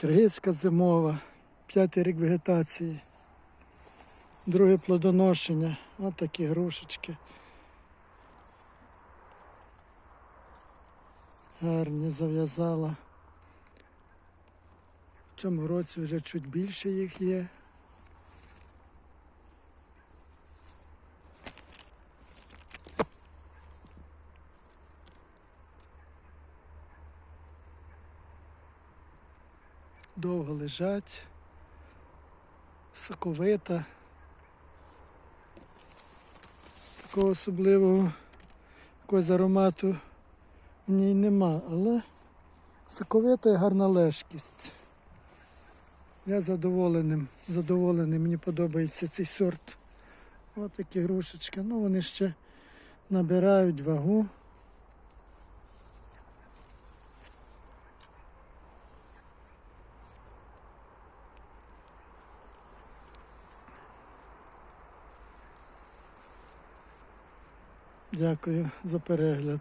Киргизька зимова, п'ятий рік вегетації, друге плодоношення. От такі грушечки. Гарні зав'язала. В цьому році вже чуть більше їх є. Довго лежать, соковита. Такого особливого якогось аромату в ній нема, але соковита і гарна лежкість. Я задоволеним, задоволений, мені подобається цей сорт. Ось такі грушечки. Ну вони ще набирають вагу. Дякую за перегляд.